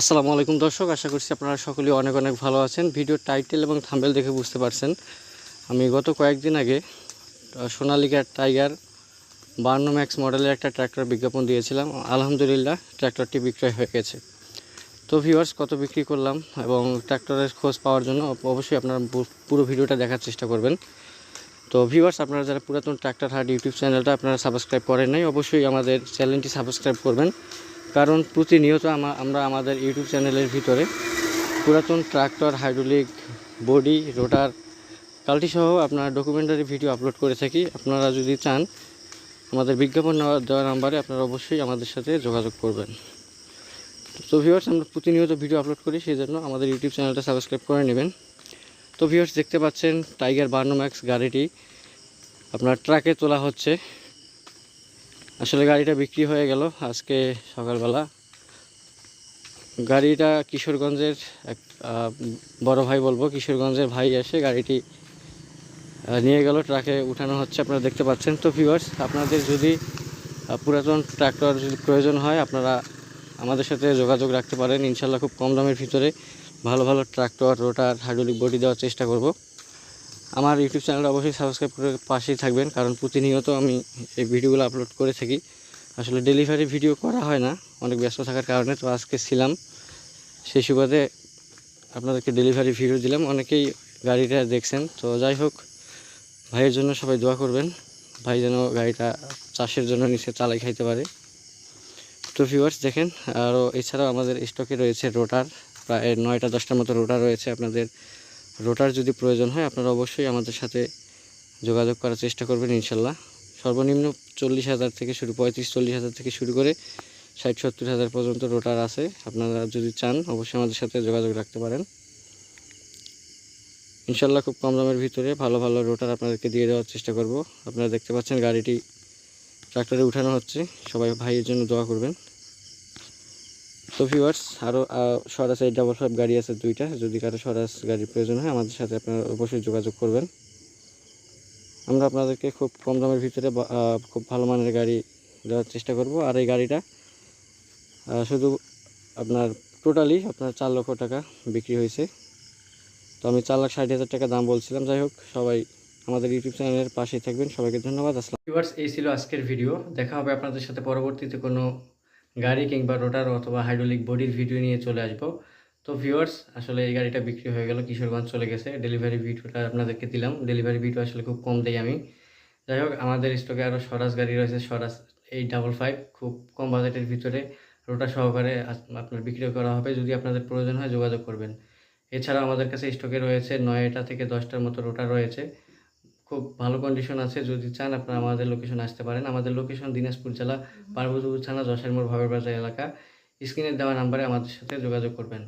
আসসালামু আলাইকুম দর্শক আশা করছি আপনারা সকলেই অনেক অনেক ভালো আছেন। ভিডিও টাইটেল এবং থাম্বেল দেখে বুঝতে পারছেন। আমি গত কয়েকদিন আগে আহ, সোনালিকা টাইগার বান্ন ম্যাক্স মডেলের একটা ট্র্যাক্টর বিজ্ঞাপন দিয়েছিলাম। আলহামদুলিল্লাহ ট্র্যাক্টরটি বিক্রয় হয়ে গেছে। তো ভিউয়ার্স কত বিক্রি করলাম এবং ট্র্যাক্টরের খোঁজ পাওয়ার জন্য অবশ্যই আপনারা পুরো ভিডিওটা দেখার চেষ্টা করবেন। তো ভিউয়ার্স আপনারা যারা পুরাতন ট্র্যাক্টর হাট ইউটিউব চ্যানেলটা আপনারা সাবস্ক্রাইব করেন নাই অবশ্যই আমাদের চ্যানেলটি সাবস্ক্রাইব করবেন। কারণ প্রতিনিয়ত আমরা আমাদের ইউটিউব চ্যানেলের ভিতরে পুরাতন ট্রাক্টর, হাইড্রোলিক বডি, রোটার, কাল্টি সহ আপনার ডকুমেন্টারি ভিডিও আপলোড করে থাকি। আপনারা যদি চান আমাদের বিজ্ঞাপন নেওয়া, দেওয়া নাম্বারে আপনারা অবশ্যই আমাদের সাথে যোগাযোগ করবেন। তো ভিউয়ার্স আমরা প্রতিনিয়ত ভিডিও আপলোড করি, সেই জন্য আমাদের ইউটিউব চ্যানেলটা সাবস্ক্রাইব করে নেবেন। তো ভিউয়ার্স দেখতে পাচ্ছেন টাইগার বার্নো ম্যাক্স গাড়িটি। আপনার ট্রাকে তোলা হচ্ছে। আসলে গাড়িটা বিক্রি হয়ে গেল আজকে সকালবেলা। গাড়িটা কিশোরগঞ্জের এক বড় ভাই বলব, কিশোরগঞ্জের ভাই এসে গাড়িটি নিয়ে গেল ট্রাকে উঠানো হচ্ছে। আপনারা দেখতে পাচ্ছেন তো ভিউয়ার্স আপনাদের যদি পুরাতন ট্রাক্টর যদি প্রয়োজন হয়, আপনারা আমাদের সাথে যোগাযোগ রাখতে পারেন। ইনশাল্লাহ খুব কম দামের ভিতরে ভালো ভালো ট্রাক্টর, রোটার, হাইড্রোলিক বডি দেওয়ার চেষ্টা করব। আমার ইউটিউব চ্যানেলটা অবশ্যই সাবস্ক্রাইব করে পাশেই থাকবেন, কারণ প্রতিনিয়ত আমি এই ভিডিওগুলো আপলোড করে থাকি। আসলে ডেলিভারি ভিডিও করা হয় না, অনেক ব্যস্ত থাকার কারণে, তো আজকে ছিলাম। সেই সুবাদে আপনাদেরকে ডেলিভারি ভিডিও দিলাম, অনেকেই গাড়িটা দেখছেন। তো যাই হোক, ভাইয়ের জন্য সবাই দোয়া করবেন, ভাই যেন গাড়িটা চাষের জন্য নিচে চালাই খাইতে পারে। তো ভিউয়ার্স দেখেন আরও এছাড়াও আমাদের স্টকে রয়েছে রোটার প্রায় নয়টা, দশটার মতো রোটার রয়েছে আপনাদের রোটার যদি প্রয়োজন হয়, আপনারা অবশ্যই আমাদের সাথে যোগাযোগ করার চেষ্টা করবেন ইনশাল্লাহ। সর্বনিম্ন চল্লিশ হাজার থেকে শুরু, পঁয়ত্রিশ, চল্লিশ হাজার থেকে শুরু করে ষাট, সত্তর হাজার পর্যন্ত রোটার আছে। আপনারা যদি চান, অবশ্যই আমাদের সাথে যোগাযোগ রাখতে পারেন। ইনশাল্লাহ খুব কম দামের ভিতরে ভালো ভালো রোটার আপনাদেরকে দিয়ে দেওয়ার চেষ্টা করব। আপনারা দেখতে পাচ্ছেন গাড়িটি ট্রাক্টরে উঠানো হচ্ছে। সবাই ভাইয়ের জন্য দোয়া করবেন। তো ভিউয়ার্স আরও এই ডাবল ফাইভ গাড়ি আছে দুইটা। যদি কারও স্বরাজ গাড়ির প্রয়োজন হয়, আমাদের সাথে আপনারা অবশ্যই যোগাযোগ করবেন। আমরা আপনাদেরকে খুব কম দামের ভিতরে খুব ভালো মানের গাড়ি দেওয়ার চেষ্টা করব। আর এই গাড়িটা শুধু আপনার টোটালি আপনার চার লক্ষ টাকা বিক্রি হয়েছে। তো আমি চার লাখ ষাট হাজার টাকা দাম বলছিলাম। যাই হোক, সবাই আমাদের ইউটিউব চ্যানেলের পাশেই থাকবেন। সবাইকে ধন্যবাদ। আসসালাম ভিউয়ার্স এই ছিল আজকের ভিডিও দেখা হবে আপনাদের সাথে পরবর্তীতে কোনো গাড়ি কিংবা রোটার অথবা হাইড্রোলিক বডির ভিডিও নিয়ে চলে আসব। তো ভিউয়ার্স, আসলে এই গাড়িটা বিক্রি হয়ে গেল কিশোরগঞ্জ চলে গেছে। ডেলিভারি ভিডিওটা আপনাদেরকে দিলাম। ডেলিভারি ভিডিও আসলে খুব কম দেই আমি। যাই হোক, আমাদের স্টকে আরও স্বরাজ গাড়ি রয়েছে, স্বরাজ এইট ডাবল ফাইভ। খুব কম বাজেটের ভিতরে রোটা সহকারে আপনার বিক্রি করা হবে। যদি আপনাদের প্রয়োজন হয় যোগাযোগ করবেন। এছাড়া আমাদের কাছে স্টকে রয়েছে নয়টা থেকে দশটার মতো রোটা রয়েছে। খুব ভালো কন্ডিশন আছে। যদি চান আপনারা আমাদের লোকেশন আসতে পারেন। আমাদের লোকেশন দিনাজপুর জেলা, পার্বতীপুর থানা, যশোর মোড় ভাবের বাজার এলাকা স্ক্রিনে দেওয়া নাম্বারে আমাদের সাথে যোগাযোগ করবেন।